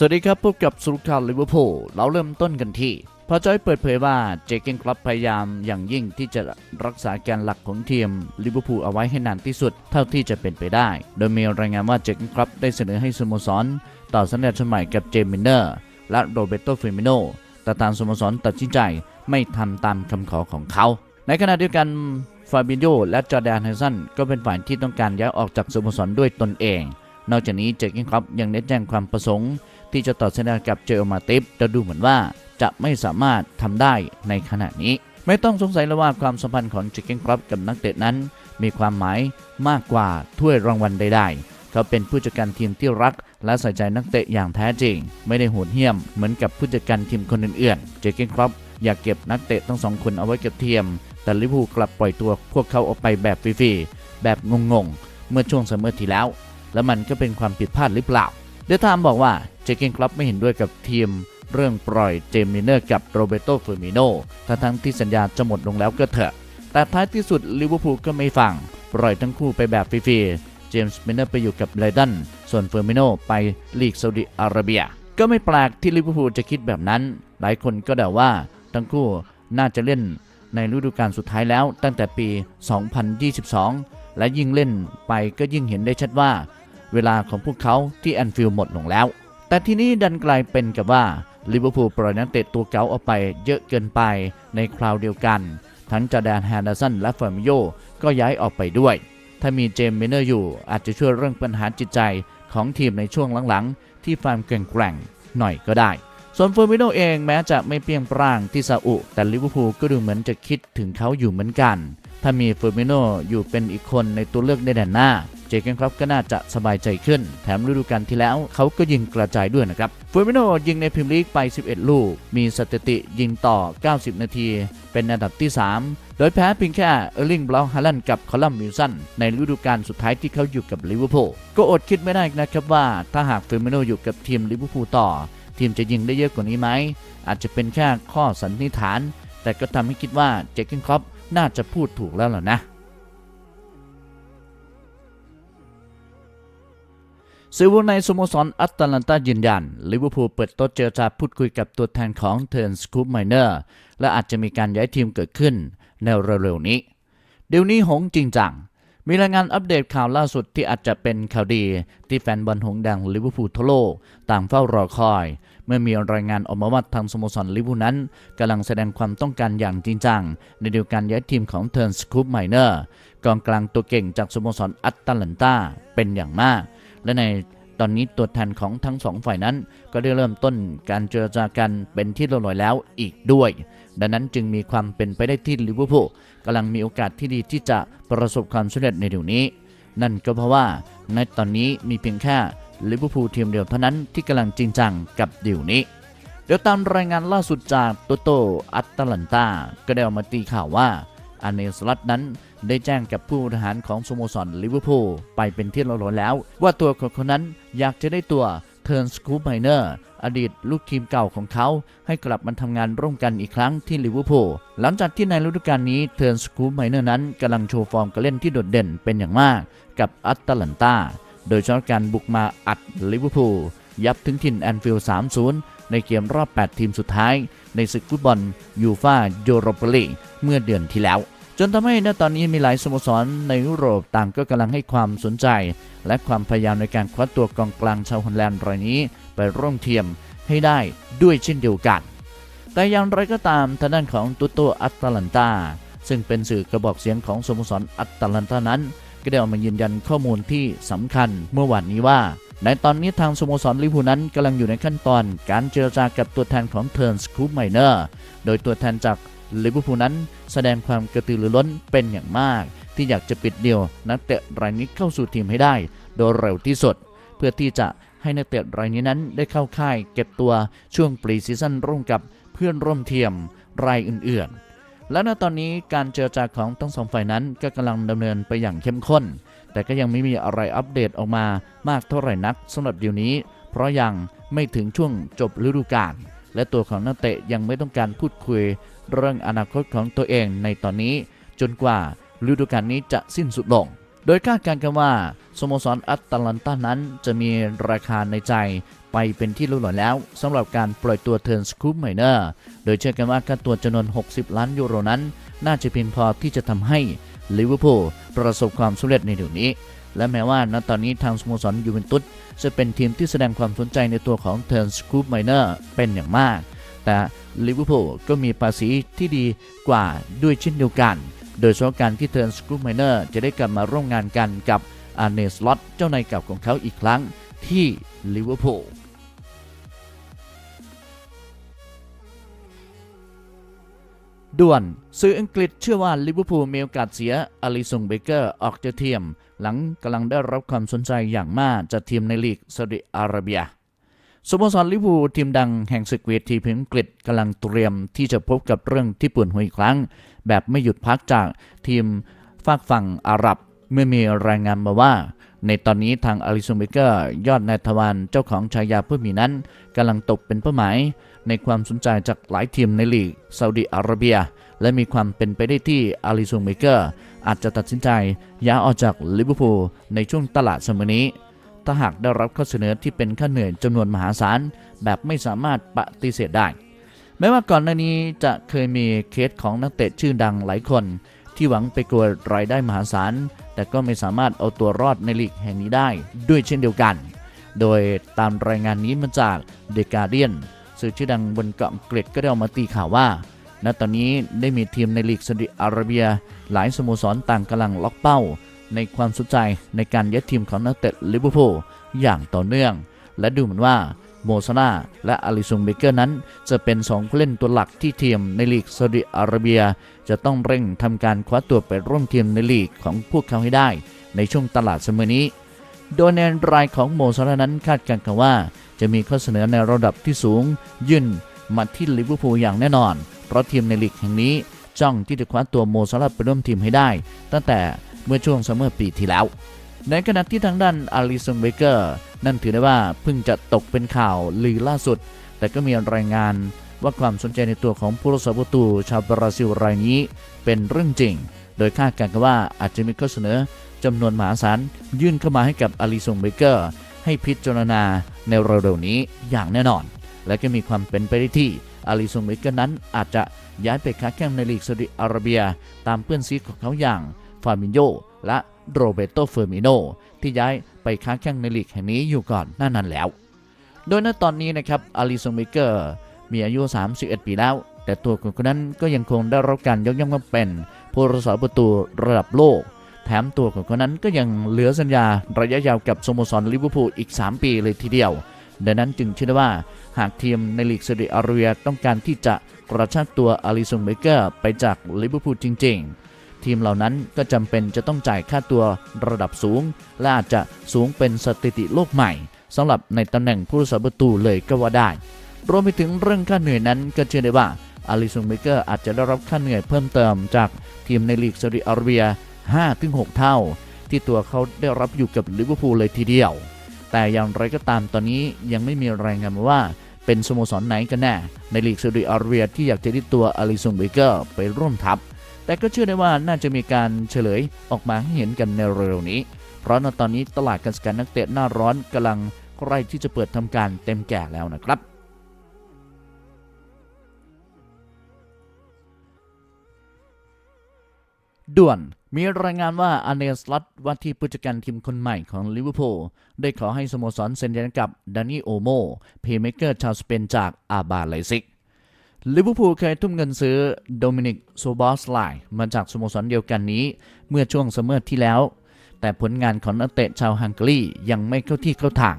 สวัสดีครับพบกับสรุปข่าวลิเวอร์พูลเราเริ่มต้นกันที่พอจอยเปิดเผยว่าเจเกนคลับพยายามอย่างยิ่งที่จะรักษาแกนหลักของทีมลิเวอร์พูลเอาไว้ให้นานที่สุดเท่าที่จะเป็นไปได้ โดยมีรายงานว่าเจเกนคลับได้เสนอให้สโมสรต่อสัญญาชนใหม่กับเจมินเนอร์และโรเบโตเฟมิโนแต่ทางสโมสรตัดสินใจไม่ทำตามคำขอของเขา ในขณะเดียวกันฟาบิโยและจอร์แดนไฮสันก็เป็นฝ่ายที่ต้องการย้ายออกจากสโมสรด้วยตนเอง นอกจากนี้เจเกนคลับยังได้แจ้งความประสงค์ ที่จะต่อสัญญากับเจอมาติฟแต่ดูเหมือนว่าจะไม่สามารถทำได้ในขณะนี้ ไม่ต้องสงสัยเลยว่าความสัมพันธ์ของเจเกนคลับกับนักเตะนั้น มีความหมายมากกว่าถ้วยรางวัลใดๆเขาเป็นผู้จัดการทีมที่รัก และใส่ใจนักเตะอย่างแท้จริง ไม่ได้โหดเหี้ยมเหมือนกับผู้จัดการทีมคนอื่นๆ เจเกนคลับอยากเก็บนักเตะทั้งสองคนเอาไว้กับทีม แต่ลิเวอร์พูลกลับปล่อยตัวพวกเขาออกไปแบบฟรีๆแบบงงๆ เมื่อช่วงซัมอที่แล้ว แล้วมันก็เป็นความผิดพลาดหรือเปล่า เดทามบอกว่าเจเกนคลับไม่เห็นด้วยกับทีม เรื่องปล่อยเจมมิเนอร์กับโรเบโตเฟอร์มิโนทั้งทั้งที่สัญญาจะหมดลงแล้วก็เถอะ แต่ท้ายที่สุดลิเวอร์พูลก็ไม่ฟัง ปล่อยทั้งคู่ไปแบบฟรีๆ เจมส์มินเนอร์ไปอยู่กับไลดัน ส่วนเฟอร์มิโนไปลีกซาอุดิอาระเบีย ก็ไม่แปลกที่ลิเวอร์พูลจะคิดแบบนั้น หลายคนก็เดาว่าทั้งคู่น่าจะเล่นในฤดูกาลสุดท้ายแล้วตั้งแต่ปี 2022 และยิ่งเล่นไปก็ยิ่งเห็นได้ชัดว่า เวลาของพวกเขาที่แอนฟิลด์หมดลงแล้ว แต่ที่นี้ดันกลายเป็นกับว่าลิเวอร์พูลปล่อยนักเตะตัวเก่าออกไปเยอะเกินไปในคราวเดียวกัน ทั้งจาแดนแฮนเดอร์สันและเฟอร์มิโยก็ย้ายออกไปด้วย ถ้ามีเจมส์มิเนอร์อยู่อาจจะช่วยเรื่องปัญหาจิตใจของทีมในช่วงหลังๆ ที่ฟาร์มแกร่งๆหน่อยก็ได้ ส่วนเฟอร์มิโนเองแม้จะไม่เปียงปร้างที่ซาอุ แต่ลิเวอร์พูลก็ดูเหมือนจะคิดถึงเขาอยู่เหมือนกัน ถ้ามีเฟอร์มิโนอยู่เป็นอีกคนในตัวเลือกในแดนหน้า เจเกนครับก็น่าจะสบายใจขึ้น แถมฤดูกาลที่แล้วเขาก็ยิงกระจายด้วยนะครับเฟอร์มิโนยิงในพรีเมียร์ลีกไป 11 ลูก มีสถิติยิงต่อ 90 นาที เป็นอันดับที่ 3 โดยแพ้เพียงแค่เออร์ลิงบลาฮาลันกับคอลัมวิลสันในฤดูกาลสุดท้ายที่เขาอยู่กับลิเวอร์พูลก็อดคิดไม่ได้นะครับว่าถ้าหากเฟอร์มิโนอยู่กับทีมลิเวอร์พูลต่อ ทีมจะยิงได้เยอะกว่านี้ไหมอาจจะเป็นแค่ข้อสันนิษฐาน แต่ก็ทำให้คิดว่าเจคเกนครอป น่าจะพูดถูกแล้วล่ะนะ สื่อวในสโมสรอัตแลนตายืนยัน ลิเวอร์พูลเปิดโต๊ะเจรจาพูดคุยกับตัวแทนของเทิร์นสคูปไมเนอร์ และอาจจะมีการย้ายทีมเกิดขึ้นในเร็วๆนี้ เดี๋ยวนี้หงจริงจังมีรายงานอัปเดตข่าวล่าสุดที่อาจจะเป็นข่าวดี ที่แฟนบอลหงแดงลิเวอร์พูลทั่วโลกต่างเฝ้ารอคอย เมื่อมีรายงานออกมาว่าทางสโมสรลิเวอร์พูลนั้นกำลังแสดงความต้องการอย่างจริงจัง ในเดียวกันย้ายทีมของเทิร์นสคูปไมเนอร์กองกลางตัวเก่งจากสโมสรอัตแลนตาเป็นอย่างมาก และในตอนนี้ตัวแทนของทั้งสองฝ่ายนั้น ก็ได้เริ่มต้นการเจรจากันเป็นที่เรียบร้อยแล้วอีกด้วย ดังนั้นจึงมีความเป็นไปได้ที่ลิเวอร์พูลกำลังมีโอกาสที่ดีที่จะประสบความสำเร็จในเดี๋ยวนี้ นั่นก็เพราะว่าในตอนนี้มีเพียงแค่ ลิเวอร์พูลทีมเดียวเท่านั้นที่กำลังจริงจังกับดี๋ยวนี้ เดี๋ยวตามรายงานล่าสุดจากโตโตอัตแลนตา ก็ได้ออกมาตีข่าวว่าอาเนสลัตนั้นได้แจ้งกับผู้บริหารของสโมสรลิเวอร์พูลไปเป็นที่เรียบร้อยแล้ว ว่าตัวของคนนั้นอยากจะได้ตัวเทิร์นสคูปไมเนอร์อดีตลูกทีมเก่าของเขา ให้กลับมาทำงานร่วมกันอีกครั้งที่ลิเวอร์พูลหลังจากที่ในฤดูกาลนี้เทิร์นสคูปไมเนอร์นั้นกำลังโชว์ฟอร์มการเล่นที่โดดเด่นเป็นอย่างมากกับอัตแลนตา โดยเฉพาะการบุกมาอัดลิเวอร์พูลยับถึงถิ่นแอนฟิลด์3-0 ในเกมรอบ 8 ทีมสุดท้าย ในศึกฟุตบอลยูฟาโยโรปาลีกเมื่อเดือนที่แล้ว จนทำให้ณตอนนี้มีหลายสโมสรในยุโรปต่างก็กำลังให้ความสนใจ และความพยายามในการคว้าตัวกองกลางชาวฮอลแลนด์รายนี้ ไปร่วมทีมให้ได้ด้วยเช่นเดียวกัน แต่อย่างไรก็ตามทางด้านของตุโตอัตแลนตาซึ่งเป็นสื่อกระบอกเสียงของสโมสรอัตแลนตานั้น ก็ได้ออกมายืนยันข้อมูลที่สำคัญเมื่อวานนี้ว่า ในตอนนี้ทางสโมสรลิเวอร์พูลนั้นกำลังอยู่ในขั้นตอนการเจรจากับตัวแทนของเทิร์นสคูปไมเนอร์โดยตัวแทนจากลิเวอร์พูลนั้นแสดงความกระตือรือร้นเป็นอย่างมาก ที่อยากจะปิดเดียวนักเตะรายนี้เข้าสู่ทีมให้ได้ โดยเร็วที่สุด เพื่อที่จะให้นักเตะรายนี้นั้นได้เข้าค่ายเก็บตัวช่วงปรีซีซั่นร่วมกับเพื่อนร่วมทีมรายอื่นๆ และณตอนนี้การเจรจาของทั้งสองฝ่ายนั้นก็กำลังดำเนินไปอย่างเข้มข้น แต่ก็ยังไม่มีอะไรอัปเดตออกมามากเท่าไหร่นักสำหรับเดี๋ยวนี้ เพราะยังไม่ถึงช่วงจบฤดูกาลและตัวของนักเตะยังไม่ต้องการพูดคุย เรื่องอนาคตของตัวเองในตอนนี้ จนกว่าฤดูกาลนี้จะสิ้นสุดลง โดยคาดการณ์กันว่าสโมสรอัตแลนตานั้นจะมีราคาในใจ ไปเป็นที่รู้หลอแล้วสำหรับการปล่อยตัวเทิร์นสคูปไมเนอร์โดยเชื่อกันว่าค่าตัวจำนวน 60 ล้านยูโรนั้น น่าจะเพียงพอที่จะทำให้ลิเวอร์พูลประสบความสำเร็จในเดี๋ยวนี้ และแม้ว่าณตอนนี้ทางสโมสรยูเวนตุสจะเป็นทีมที่แสดงความสนใจในตัวของเทิร์นสคูปไมเนอร์เป็นอย่างมาก แต่ลิเวอร์พูลก็มีภาษีที่ดีกว่าด้วยเช่นเดียวกัน โดยเฉพาะการที่เทิร์นสกูปไมเนอร์จะได้กลับมาร่วมงานกันกับอาร์เนสล็อตเจ้านายเก่าของเขาอีกครั้ง ที่ลิเวอร์พูลด่วนสื่ออังกฤษเชื่อว่าลิเวอร์พูลมีโอกาสเสียอลิซงเบเกอร์ออกจากทีม หลังกำลังได้รับความสนใจอย่างมากจากทีมในลีกซาอุดิอาระเบียสโมสรลิเวอร์พูลทีมดังแห่งศึกเวทีพรีเมียร์อังกฤษกำลังเตรียมที่จะพบกับเรื่องที่ปวดหัวอีกครั้ง แบบไม่หยุดพักจากทีมฝากฝั่งอาหรับเมื่อมีรายงานมาว่า ในตอนนี้ทางอลิซงเบเกอร์ยอดนายทวารเจ้าของฉายาผู้มีนั้นกำลังตกเป็นเป้าหมาย ในความสนใจจากหลายทีมในลีกซาอุดิอาระเบีย และมีความเป็นไปได้ที่อาลิซงเบเกอร์อาจจะตัดสินใจย้ายออกจากลิเวอร์พูลในช่วงตลาดสมัยนี้ ถ้าหากได้รับข้อเสนอที่เป็นค่าเหนื่อยจำนวนมหาศาล แบบไม่สามารถปฏิเสธได้ แม้ว่าก่อนหน้านี้จะเคยมีเคสของนักเตะชื่อดังหลายคน ที่หวังไปกวดรายได้มหาศาล แต่ก็ไม่สามารถเอาตัวรอดในลีกแห่งนี้ได้ ด้วยเช่นเดียวกัน โดยตามรายงานนี้มาจาก The Guardian สื่อชื่อดังบนเกาะอังกฤษก็ได้ออกมาตีข่าวว่า ณ ตอนนี้ได้มีทีมในลีกซาอุดิอาระเบีย หลายสโมสรต่างกำลังล็อกเป้า ในความสนใจในการย้ายทีมของนักเตะลิเวอร์พูลอย่างต่อเนื่อง และดูเหมือนว่า โมซาลาและอาลิซุงเบเกอร์นั้น จะเป็น 2 ผู้เล่นตัวหลักที่ทีมในลีกซาอุดิอาระเบีย จะต้องเร่งทำการคว้าตัวไปร่วมทีมในลีกของพวกเขาให้ได้ ในช่วงตลาดเสมอนี้ โดยในรายของโมซาลานั้นคาดการณ์กันว่า จะมีข้อเสนอในระดับที่สูง ยื่นมาที่ลิเวอร์พูลอย่างแน่นอน เพราะทีมในลีกแห่งนี้จ้องที่จะคว้าตัวโมซาลาไปร่วมทีมให้ได้ ตั้งแต่เมื่อช่วงซัมเมอร์ปีที่แล้ว ในขณะที่ทางด้านอาริสันเบเกอร์นั่นถือได้ว่าเพิ่งจะตกเป็นข่าวลือล่าสุด แต่ก็มีรายงานว่าความสนใจในตัวของผู้รักษาประตูชาวบราซิลรายนี้เป็นเรื่องจริง โดยคาดการณ์กันว่าอาจจะมีข้อเสนอจำนวนมหาศาลยื่นเข้ามาให้กับอาริสันเบเกอร์ให้พิจารณาในเร็วๆนี้อย่างแน่นอน และก็มีความเป็นไปได้ที่อาริสันเบเกอร์นั้นอาจจะย้ายไปค้าแข่งในลีกซาอุดิอาระเบีย ตามเพื่อนซีของเขาอย่างฟาบินโยและ โรเบโตเฟอร์มิโนที่ย้ายไปค้าแข่งในลีกแห่งนี้อยู่ก่อนหน้านั้นแล้ว โดยณตอนนี้นะครับอาริสันเบเกอร์มีอายุ 31 ปีแล้ว แต่ตัวของคนนั้นก็ยังคงได้รับการยกย่องว่าเป็นผู้รักษาประตูระดับโลก แถมตัวของคนนั้นก็ยังเหลือสัญญาระยะยาวกับสโมสรลิเวอร์พูลอีก 3 ปีเลยทีเดียว ดังนั้นจึงเชื่อว่าหากทีมในลีกซาอุดิอาระเบียต้องการที่จะกระชากตัวอาริสันเบเกอร์ไปจากลิเวอร์พูลจริง ๆ ทีมเหล่านั้นก็จำเป็นจะต้องจ่ายค่าตัวระดับสูง และอาจจะสูงเป็นสถิติโลกใหม่สำหรับในตำแหน่งผู้รักษาประตูเลยก็ว่าได้ รวมไปถึงเรื่องค่าเหนื่อยนั้นก็เชื่อได้ว่าอาริสันเบเกอร์อาจจะได้รับค่าเหนื่อยเพิ่มเติมจากทีมในลีกซาอุดิอาระเบีย 5-6 เท่า ที่ตัวเขาได้รับอยู่กับลิเวอร์พูลเลยทีเดียว แต่อย่างไรก็ตามตอนนี้ยังไม่มีรายงานมาว่าเป็นสโมสรไหนกันแน่ในลีกซาอุดิอาระเบียที่อยากจะได้ตัวอาริสันเบเกอร์ไปร่วมทัพ แต่ก็เชื่อได้ว่าน่าจะมีการเฉลยออกมาให้เห็นกันในเร็วๆนี้ เพราะณตอนนี้ตลาดการสกัดนักเตะหน้าร้อนกำลังใกล้ที่จะเปิดทำการเต็มแก่แล้วนะครับด่วน มีรายงานว่าอเนสลัตว่าที่ผู้จัดการทีมคนใหม่ของลิเวอร์พูลได้ขอให้สโมสรเซ็นสัญญากับดานี่โอโมเพย์เมเกอร์ชาวสเปนจากอาบาไลซิก ลิเวอร์พูลเคยทุ่มเงินซื้อโดมินิกโซบอสไลมาจากสโมสรเดียวกันนี้ เมื่อช่วงซัมเมอร์ที่แล้ว แต่ผลงานของนักเตะชาวฮังการียังไม่เข้าที่เข้าทาง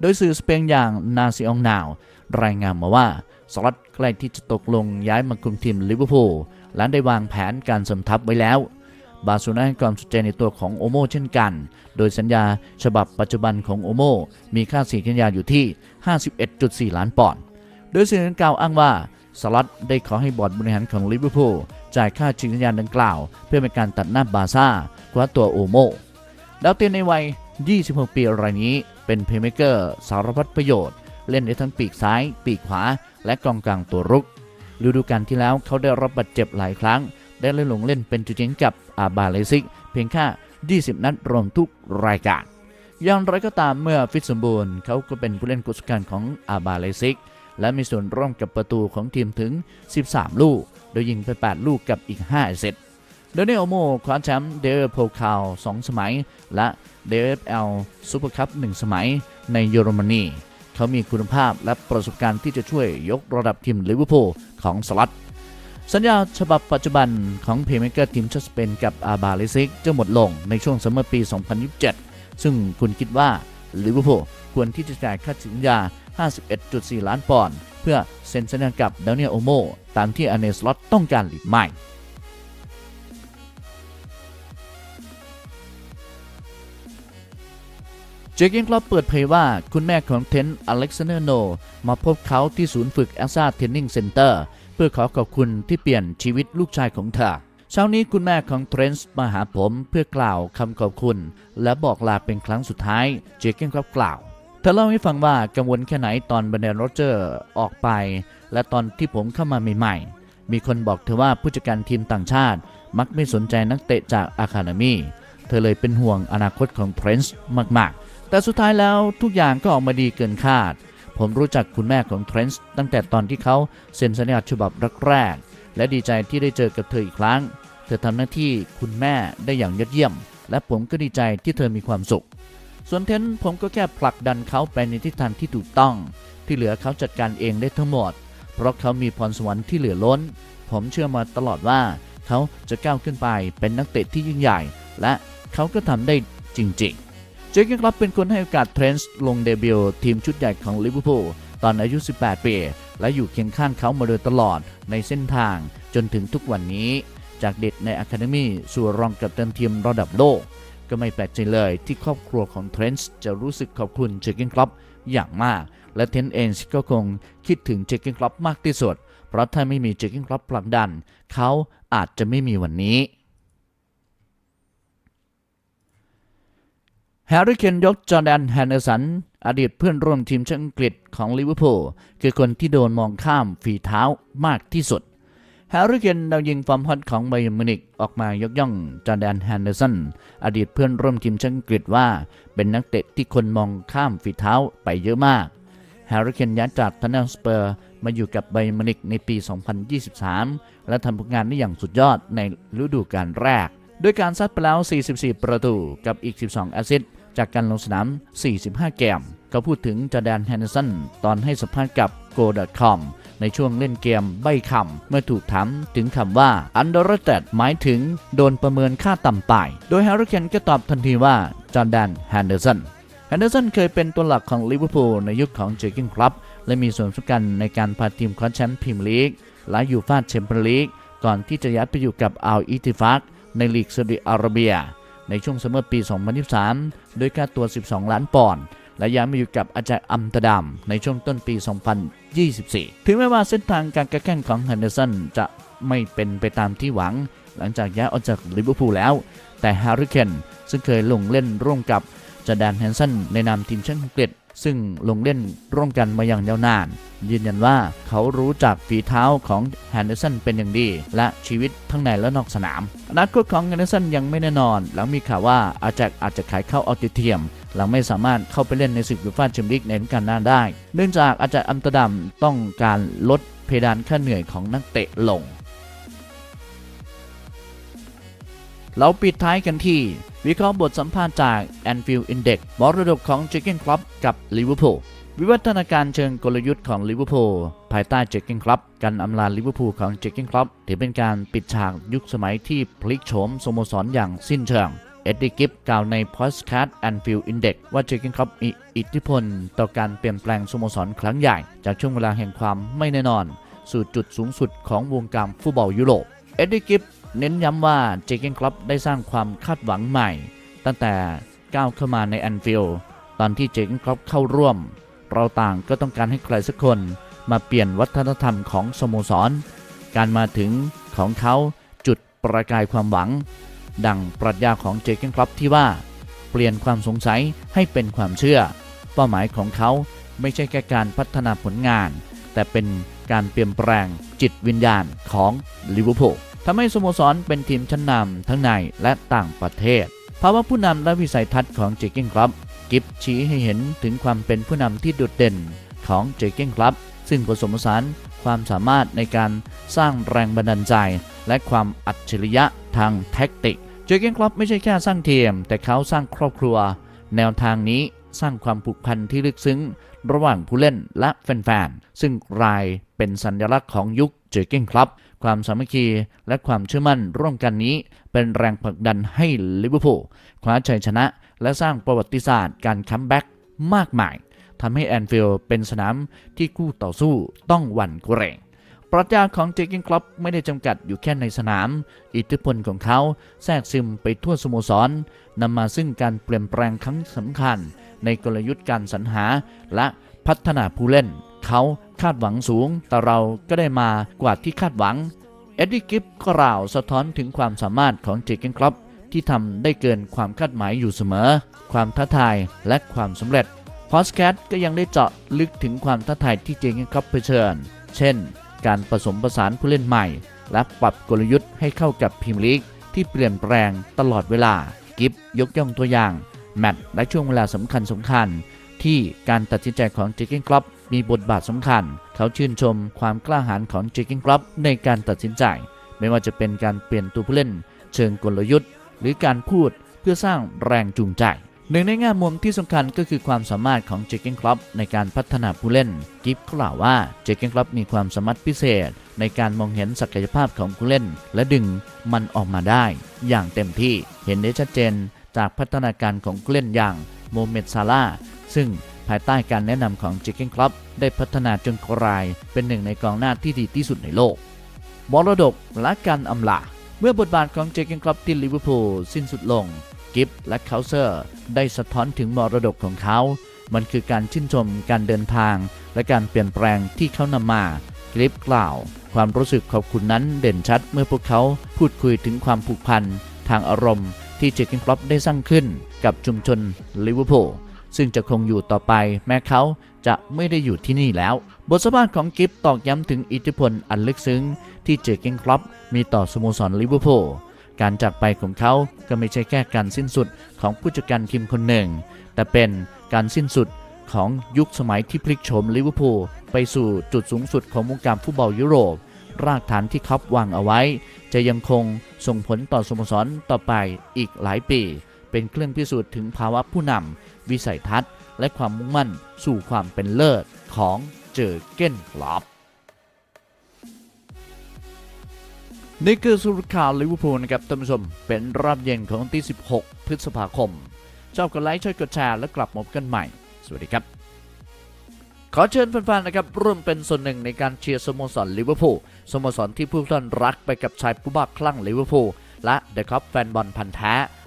โดยสื่อสเปนอย่างนาซิองนาว รายงานมาว่าสลัดใกล้ที่จะตกลงย้ายมาคุมทีมลิเวอร์พูลและได้วางแผนการสมทับไว้แล้ว บาร์เซโลนาให้ความสนใจในตัวของโอโมเช่นกัน โดยสัญญาฉบับปัจจุบันของโอโมมีค่าสีสัญญาอยู่ที่ 51.4 ล้านปอนด์ โดยสื่อดังกล่าวอ้างว่า สลัดได้ขอให้บอร์ดบริหารของลิเวอร์พูลจ่ายค่าชิงสัญญาดังกล่าว เพื่อเป็นการตัดหน้าบาซ่าคว้าตัวโอโมดาวเตียนในวัย 26 ปีรายนี้เป็นเพย์เมเกอร์สารพัดประโยชน์ เล่นได้ทั้งปีกซ้าย ปีกขวา และกองกลางตัวรุกฤดูกาลที่แล้วเขาได้รับบาดเจ็บหลายครั้ง ได้เล่นลงเล่นเป็นจุดเจ๋งกับอาบาเลซิก เพียงแค่ 20 นัดรวมทุกรายการอย่างไรก็ตามเมื่อฟิตสมบูรณ์เขาก็เป็นผู้เล่นกุศการของอาบาเลซิก และมีส่วนร่วมกับประตูของทีมถึง 13 ลูก โดยยิงไป 8 ลูกกับอีก5เซตโดยเนโอโมคว้าแชมป์เดลโพคาว2สมัย และ DFL ซูเปอร์คัพ1สมัยในเยอรมนีเขามีคุณภาพและประสบการณ์ที่จะช่วยยกระดับทีมลิเวอร์พูลของสลัดสัญญาฉบับปัจจุบันของเพย์เมเกอร์ทีมชาติสเปนกับอาบาเลซิกจะหมดลงในช่วงซัมเมอร์ปี 2027 ซึ่งคุณคิดว่าลิเวอร์พูลควรที่จะจ่ายค่าสัญญา 51.4 ล้านปอนด์เพื่อเซ็นสัญญากับดานิเอลโอโมตามที่อเนสลอตต้องการหรือไม่เจอร์เกนคลับเปิดเผยว่าคุณแม่ของเทนต์อเล็กซานเดอร์โน มาพบเขาที่ศูนย์ฝึกแอสซาเทนนิงเซ็นเตอร์เพื่อขอขอบคุณที่เปลี่ยนชีวิตลูกชายของเธอ เช้านี้คุณแม่ของเทรนส์มาหาผมเพื่อกล่าวคำขอบคุณ และบอกลาเป็นครั้งสุดท้าย เจอร์เกนคลับกล่าว เธอเล่าให้ฟังว่ากังวลแค่ไหนตอนบันเดนโรเจอร์ออกไป และตอนที่ผมเข้ามาใหม่ๆ มีคนบอกเธอว่าผู้จัดการทีมต่างชาติ มักไม่สนใจนักเตะจากอาคาเดมีเธอเลยเป็นห่วงอนาคตของเทรนส์มากๆ แต่สุดท้ายแล้วทุกอย่างก็ออกมาดีเกินคาด ผมรู้จักคุณแม่ของเทรนส์ตั้งแต่ตอนที่เขาเซ็นสัญญาฉบับแรกๆและดีใจที่ได้เจอกับเธออีกครั้ง เธอทำหน้าที่คุณแม่ได้อย่างยอดเยี่ยม และผมก็ดีใจที่เธอมีความสุข ส่วนเทนผมก็แค่ผลักดันเขาไปในทิศทางที่ถูกต้อง ที่เหลือเขาจัดการเองได้ทั้งหมด เพราะเขามีพรสวรรค์ที่เหลือล้น ผมเชื่อมาตลอดว่า เขาจะก้าวขึ้นไปเป็นนักเตะที่ยิ่งใหญ่ และเขาก็ทำได้จริงๆ เจคกนคลับเป็นคนให้โอกาสเทรนส์ลงเดบิวต์ทีมชุดใหญ่ของลิเวอร์พูลตอนอายุ 18 ปี และอยู่เคียงข้างเขามาโดยตลอดในเส้นทางจนถึงทุกวันนี้ จากเด็กในอะคาเดมีสู่รองกับตันทีมระดับโลก ก็ไม่แปลกใจเลยที่ครอบครัวของเทรนส์จะรู้สึกขอบคุณเจคเกนคลับอย่างมาก และเทนเองก็คงคิดถึงเจคเกนคลับมากที่สุด เพราะถ้าไม่มีเจคเกนคลับผลักดัน เขาอาจจะไม่มีวันนี้แฮร์รี่เคนยกจอร์แดนแฮนเดอร์สันอดีตเพื่อนร่วมทีมชาติอังกฤษของลิเวอร์พูลคือคนที่โดนมองข้ามฝีเท้ามากที่สุด แฮร์รี่เคนดาวยิงฟอร์มฮอตของไบเยร์มิวนิกออกมายกย่องจอร์แดนแฮนเดอร์สันอดีตเพื่อนร่วมทีมชาติอังกฤษว่า เป็นนักเตะที่คนมองข้ามฝีเท้าไปเยอะมากแฮร์รี่เคนย้ายจากทันเนลสเปอร์มาอยู่กับไบเยร์มิวนิกในปี 2023 และทำผลงานได้อย่างสุดยอดในฤดูกาลแรก ด้วยการซัดไปแล้ว 44 ประตูกับอีก 12 แอสซิสต์จากการลงสนาม 45 เกมเขาพูดถึงจอร์แดนแฮนเดอร์สันตอนให้สัมภาษณ์กับ Go.com ในช่วงเล่นเกมใบคำเมื่อถูกถามถึงคำว่า underrated หมายถึงโดนประเมินค่าต่ำไป โดยแฮร์รี่เคนก็ตอบทันทีว่าจอร์แดนแฮนเดอร์สันแฮนเดอร์สันเคยเป็นตัวหลักของลิเวอร์พูลในยุคของเจอร์กินคลับ และมีส่วนสำคัญในการพาทีมคว้าแชมป์พรีเมียร์ลีกและยูฟ่าแชมเปี้ยนลีกก่อนที่จะย้ายไปอยู่กับอัลอิติฟักในลีกซาอุดิอาระเบีย ในช่วงซัมเมอร์ปี 2023 โดยค่าตัว 12 ล้านปอนด์ และย้ายมาอยู่กับอาจารย์อัมตดามในช่วงต้นปี 2024 ถึงแม้ว่าเส้นทางการกระแข่งของแฮนเดอร์สันจะไม่เป็นไปตามที่หวัง หลังจากย้ายออกจากลิเวอร์พูลแล้ว แต่แฮร์ริเคนซึ่งเคยลงเล่นร่วมกับจอแดนแฮนสันในนามทีมชาติอังกฤษ ซึ่งลงเล่นร่วมกันมาอย่างยาวนาน ยืนยันว่าเขารู้จักฝีเท้าของแฮนเดอร์สันเป็นอย่างดี และชีวิตทั้งในและนอกสนาม อนาคตของแฮนเดอร์สันยังไม่แน่นอน หลังมีข่าวว่าอาจจะอาจจะขายเข้าออติเทียม หลังไม่สามารถเข้าไปเล่นในศึกยูฟ่าแชมเปี้ยนลีกในฤดูกาลหน้าได้ เนื่องจากอาจารย์อัมสเตอร์ดัมต้องการลดเพดานค่าเหนื่อยของนักเตะลง เราปิดท้ายกันที่ วิเคราะห์บทสัมภาษณ์จาก Anfield Index มรดกของ j จเกนคลับกับลิเวอร์พูลวิวัฒนาการเชิงกลยุทธ์ของลิเวอร์พูลภายใต้เจเกนคลับการอำลาลิเวอร์พูลของเจเกนคลับถือเป็นการปิดฉากยุคสมัยที่พลิกโฉมสโมสรอย่างสิ้นเชิงเอ็ดดี้กิฟกล่าวในพอสคาร์ดแอนฟิลด์อินเด็กว่าเจเกนคลับมีอิทธิพล ต่อการเปลี่ยนแปลงสโมสรครั้งใหญ่ จากช่วงเวลาแห่งความไม่แน่นอน สู่จุดสูงสุดของวงการฟุตบอลยุโรปเอ็ดดี้กิฟ เน้นย้ำว่าเจเกนคลับได้สร้างความคาดหวังใหม่ ตั้งแต่ก้าวเข้ามาในแอนฟิลตอนที่เจเกนคลับเข้าร่วม เราต่างก็ต้องการให้ใครสักคนมาเปลี่ยนวัฒนธรรมของสโมสร การมาถึงของเขาจุดประกายความหวัง ดังปรัชญาของเจเกนคลับที่ว่า เปลี่ยนความสงสัยให้เป็นความเชื่อ เป้าหมายของเขาไม่ใช่แค่การพัฒนาผลงาน แต่เป็นการเปลี่ยนแปลงจิตวิญญาณของลิเวอร์พูล ทำให้สโมสรเป็นทีมชั้นนำทั้งในและต่างประเทศ ภาวะผู้นำและวิสัยทัศน์ของเจเก้นครับกิฟชี้ให้เห็นถึงความเป็นผู้นำที่โดดเด่นของเจเก้นครับซึ่งผสมผสานความสามารถในการสร้างแรงบันดาลใจ และความอัจฉริยะทางแท็กติกเจอเกนคลับไม่ใช่แค่สร้างทีม แต่เขาสร้างครอบครัว แนวทางนี้สร้างความผูกพันที่ลึกซึ้ง ระหว่างผู้เล่นและแฟนๆซึ่งรายเป็นสัญลักษณ์ของยุคเจอเกนคลับ ความสามัคคีและความเชื่อมั่นร่วมกันนี้ เป็นแรงผลักดันให้ลิเวอร์พูลคว้าชัยชนะ และสร้างประวัติศาสตร์การคัมแบ็กมากมายทำให้แอนฟิลด์เป็นสนามที่คู่ต่อสู้ต้องหวั่นเกรงปรัชญาของเจเกนคลับไม่ได้จำกัดอยู่แค่ในสนาม อิทธิพลของเขาแทรกซึมไปทั่วสโมสรนำมาซึ่งการเปลี่ยนแปลงครั้งสำคัญ ในกลยุทธ์การสรรหาและพัฒนาผู้เล่น เขาคาดหวังสูง แต่เราก็ได้มากว่าที่คาดหวัง เอ็ดดี้กิฟกล่าวสะท้อนถึงความสามารถของเจเกนคลับที่ทำได้เกินความคาดหมายอยู่เสมอ ความท้าทายและความสำเร็จพอสแคทก็ยังได้เจาะลึกถึงความท้าทายที่เจเกนคลับเผชิญ เช่น การผสมผสานผู้เล่นใหม่ และปรับกลยุทธ์ให้เข้ากับพรีเมียร์ลีกที่เปลี่ยนแปลงตลอดเวลา กิฟยกย่องตัวอย่าง แมตช์และช่วงเวลาสำคัญสำคัญ ที่การตัดสินใจของเจเกนคลับ มีบทบาทสำคัญ เขาชื่นชมความกล้าหาญของเจเกนคลับในการตัดสินใจ ไม่ว่าจะเป็นการเปลี่ยนตัวผู้เล่น เชิงกลยุทธ์ หรือการพูดเพื่อสร้างแรงจูงใจหนึ่งในแง่มุมที่สำคัญก็คือความสามารถของเจเกนคลับในการพัฒนาผู้เล่น กิฟกล่าวว่าเจเกนคลับมีความสามารถพิเศษ ในการมองเห็นศักยภาพของผู้เล่น และดึงมันออกมาได้ อย่างเต็มที่เห็นได้ชัดเจนจากพัฒนาการของผู้เล่นอย่างโมเมดซาลาซึ่ง ภายใต้การแนะนำของเจเกนคลับได้พัฒนาจนกลายเป็นหนึ่งในกองหน้าที่ดีที่สุดในโลก มรดกและการอำลา เมื่อบทบาทของเจเกนคลับที่ลิเวอร์พูลสิ้นสุดลง กิฟและเคาเซอร์ได้สะท้อนถึงมรดกของเขา มันคือการชื่นชมการเดินทาง และการเปลี่ยนแปลงที่เขานำมากริฟกล่าว ความรู้สึกขอบคุณนั้นเด่นชัดเมื่อพวกเขาพูดคุยถึงความผูกพันทางอารมณ์ที่เจเกนคลับได้สร้างขึ้นกับชุมชนลิเวอร์พูล ซึ่งจะคงอยู่ต่อไปแม้เขาจะไม่ได้อยู่ที่นี่แล้ว บทสัมภาษณ์ของกิฟตอกย้ำถึงอิทธิพลอันลึกซึ้ง ที่เจอเกนคลับมีต่อสโมสรลิเวอร์พูลการจากไปของเขาก็ไม่ใช่แค่การสิ้นสุดของผู้จัดการทีมคนหนึ่ง แต่เป็นการสิ้นสุดของยุคสมัยที่พลิกโฉมลิเวอร์พูลไปสู่จุดสูงสุดของวงการฟุตบอลยุโรป รากฐานที่เขาวางเอาไว้ จะยังคงส่งผลต่อสโมสรต่อไปอีกหลายปี เป็นเครื่องพิสูจน์ถึงภาวะผู้นำ วิสัยทัศน์ และความมุ่งมั่นสู่ความเป็นเลิศของเจอเก้นคลับนี่คือสุรข่าวลิเวอร์พูลนะครับท่านผู้ชม เป็นรอบเย็นของวันที่ 16 พฤษภาคม ชอบกดไลค์ช่วยกดแชร์แล้วกลับมาพบกันใหม่ สวัสดีครับ ขอเชิญแฟนๆนะครับร่วมเป็นส่วนหนึ่งในการเชียร์สโมสรลิเวอร์พูลสโมสรที่ผู้ท่านรักไปกับชายผู้บ้าคลั่งลิเวอร์พูลและเดอะคัพแฟนบอลพันธ์แท้